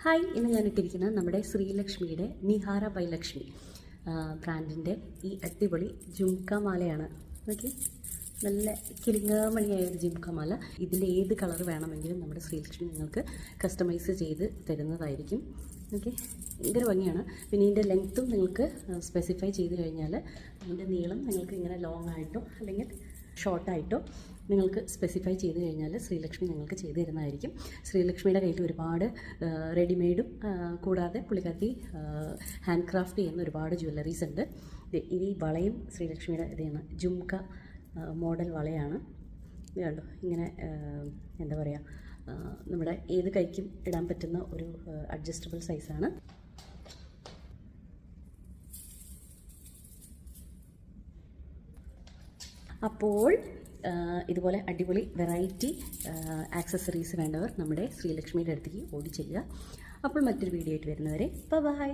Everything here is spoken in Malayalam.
ഹായ് ഇന്ന് ഞാൻ ഇട്ടിരിക്കുന്നത് നമ്മുടെ ശ്രീലക്ഷ്മിയുടെ നിഹാര ബൈ ലക്ഷ്മി ബ്രാൻഡിന്റെ ഈ അടിപൊളി ജുംക്ക മാലയാണ് ഓക്കെ? നല്ല കിളിങ്ങാമണിയായ ഒരു ജുംക്ക മാല ഇതിന്റെ ഏത് കളർ വേണമെങ്കിലും നമ്മുടെ ശ്രീലക്ഷ്മി നിങ്ങൾക്ക് കസ്റ്റമൈസ് ചെയ്ത് തരുന്നതായിരിക്കും. ഓക്കെ? ഭയങ്കര ഭംഗിയാണ്. പിന്നെ ഇതിന്റെ ലെങ്ത്തും നിങ്ങൾക്ക് സ്പെസിഫൈ ചെയ്ത് കഴിഞ്ഞാൽ അതിന്റെ നീളം നിങ്ങൾക്ക് ഇങ്ങനെ ലോങ് ആയിട്ടോ അല്ലെങ്കിൽ ഷോർട്ടായിട്ടോ നിങ്ങൾക്ക് സ്പെസിഫൈ ചെയ്ത് കഴിഞ്ഞാൽ ശ്രീലക്ഷ്മി നിങ്ങൾക്ക് ചെയ്തു തരുന്നതായിരിക്കും. ശ്രീലക്ഷ്മിയുടെ കയ്യിൽ ഒരുപാട് റെഡിമെയ്ഡും കൂടാതെ പുള്ളിക്കാത്തി ഹാൻഡ് ക്രാഫ്റ്റ് ചെയ്യുന്ന ഒരുപാട് ജ്വല്ലറീസ് ഉണ്ട്. ഈ വളയും ശ്രീലക്ഷ്മിയുടെ ഇതാണ് ജുംക മോഡൽ വളയാണ്. കണ്ടോ ഇങ്ങനെ എന്താ പറയുക നമ്മുടെ ഏത് കൈക്കും ഇടാൻ പറ്റുന്ന ഒരു അഡ്ജസ്റ്റബിൾ സൈസാണ് അപ്പോൾ ഇതുപോലെ അടിപൊളി വെറൈറ്റി ആക്സസറീസ് വേണ്ടവർ നമ്മുടെ ശ്രീലക്ഷ്മിയുടെ അടുത്തേക്ക് ഓടി ചെയ്യുക അപ്പോൾ മറ്റൊരു വീഡിയോ ആയിട്ട് വരുന്നവരെ ബൈ